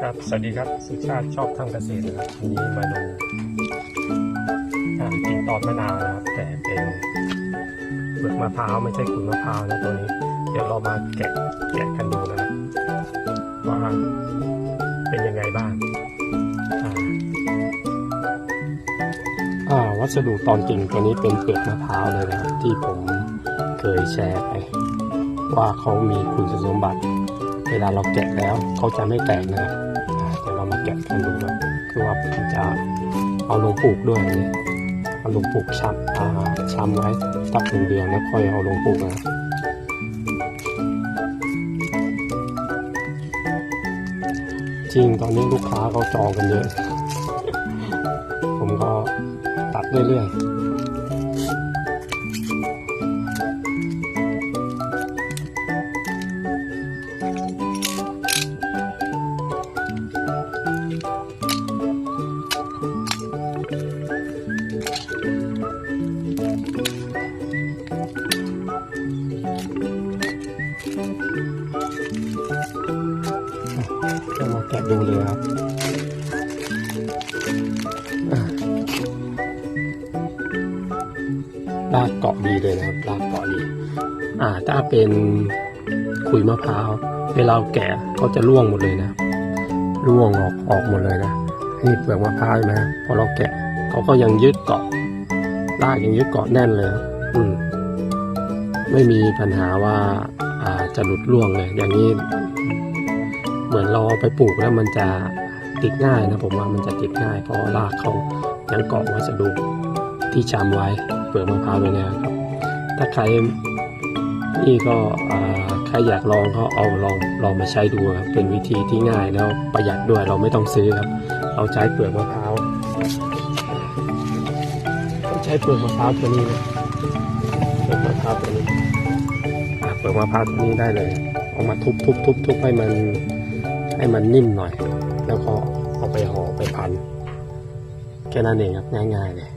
ครับสวัสดีครับสุชาติชอบทางเกษตรนะครับวันนี้มาดูอ่ากิ่งตอนมะนาวนะครับแต่เป็นเปลือกมะพร้าวไม่ใช่ขุนมะพร้าวนะตัวนี้ เดี๋ยวเรามาแกะแกะกันดูนะครับว่าเป็นยังไงบ้างอ่าวัสดุตอนกิ่งตัวนี้เป็นเปลือกมะพร้าวเลยนะครับที่ผมเคยแชร์ไปว่าเขามีคุณสมบัติ เวลาเราแกะแล้วเขาจะไม่แตกนะครับเดี๋ยวเรามาแกะกันดูครับคือว่าผมจะเอาลงปลูกด้วยนี่เอาลงปลูกช้ำอ่าช้ำไว้สักหนึ่งเดือนแล้วค่อยเอาลงปลูกนะจริงตอนนี้ลูกค้าเขาจองกันเยอะ ผมก็ตัดเรื่อยๆ ดูเลยครับอ่ากเกาะดีเลยนะครับรากเกาะดี อ่าถ้าเป็นขุยมะพร้าวเวลาแกะเขาจะร่วงหมดเลยนะ ร่วงออกออกหมดเลยนะนี่เปลือกมะพร้าวใช่ไหมพอเราแกะเขาก็ยังยึดเกาะรากยังยึดเกาะแน่นเลยอืมไม่มีปัญหาว่าอ่าจะหลุดร่วงเลย อย่างนี้ เหมือนเราเอาไปปลูกแล้วมันจะติดง่ายนะผมว่ามันจะติดง่ายเพราะรากเขายังเกาะวัสดุที่จำไว้เปลือกมะพร้าวตัวเนี้ยครับ ถ้าใครนี่ก็ใครอยากลองก็เอาลองลองมาใช้ดูครับเป็นวิธีที่ง่ายแล้วประหยัดด้วยเราไม่ต้องซื้อครับ เราใช้เปลือกมะพร้าวเราใช้เปลือกมะพร้าวตัวนี้นะเปลือกมะพร้าวตัวนี้เปลือกมะพร้าวตัวนี้ได้เลยเอามาทุบทุบทุบทุบให้มัน ให้มันนิ่มหน่อย แล้วก็เอาไปห่อไปพัน แค่นั้นเองครับง่ายๆเลย